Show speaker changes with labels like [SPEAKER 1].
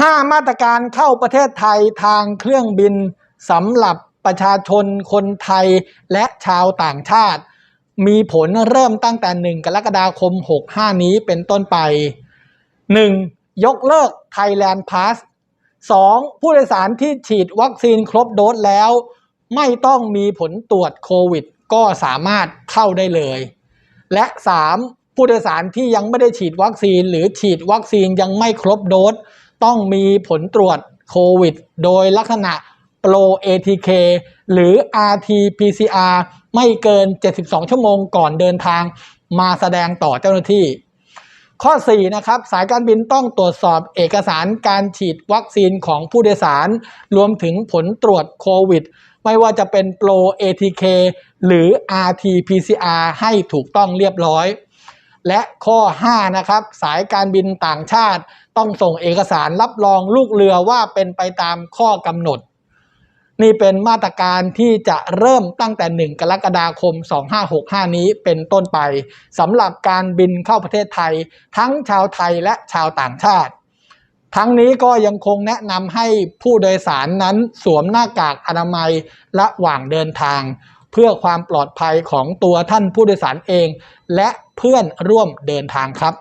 [SPEAKER 1] 5 มาตรการเข้าประเทศไทยทางเครื่องบินสำหรับประชาชนคนไทยและชาวต่างชาติ มีผลเริ่มตั้งแต่ 1 กรกฎาคม 65 นี้เป็นต้นไป 1. ยกเลิก Thailand Pass 2. ผู้โดยสารที่ฉีดวัคซีนครบโดสแล้ว ไม่ต้องมีผลตรวจโควิด ก็สามารถเข้าได้เลย และ 3. ผู้โดยสารที่ยังไม่ได้ฉีดวัคซีนหรือฉีดวัคซีนยังไม่ครบโดส ต้องมีผลตรวจโควิด โดยลักษณะ Pro ATK หรือ RT-PCR ไม่เกิน 72 ชั่วโมงก่อนเดินทางมาแสดงต่อเจ้าหน้าที่ ข้อ 4 นะครับ สายการบินต้องตรวจสอบเอกสารการฉีดวัคซีนของผู้โดยสาร รวมถึงผลตรวจโควิด ไม่ว่าจะเป็น Pro ATK หรือ RT-PCR ให้ถูกต้องเรียบร้อย และข้อ 5 นะครับ สายการบินต่างชาติต้องส่งเอกสารรับรองลูกเรือว่าเป็นไปตามข้อกำหนด นี่เป็นมาตรการที่จะเริ่มตั้งแต่ 1 กรกฎาคม 2565 นี้เป็นต้นไปสำหรับการบินเข้าประเทศไทย ทั้งชาวไทยและชาวต่างชาติ ทั้งนี้ก็ยังคงแนะนำให้ผู้โดยสารนั้นสวมหน้ากากอนามัยระหว่างเดินทาง เพื่อความปลอดภัยของตัวท่านผู้โดยสารเอง และเพื่อนร่วมเดินทางครับ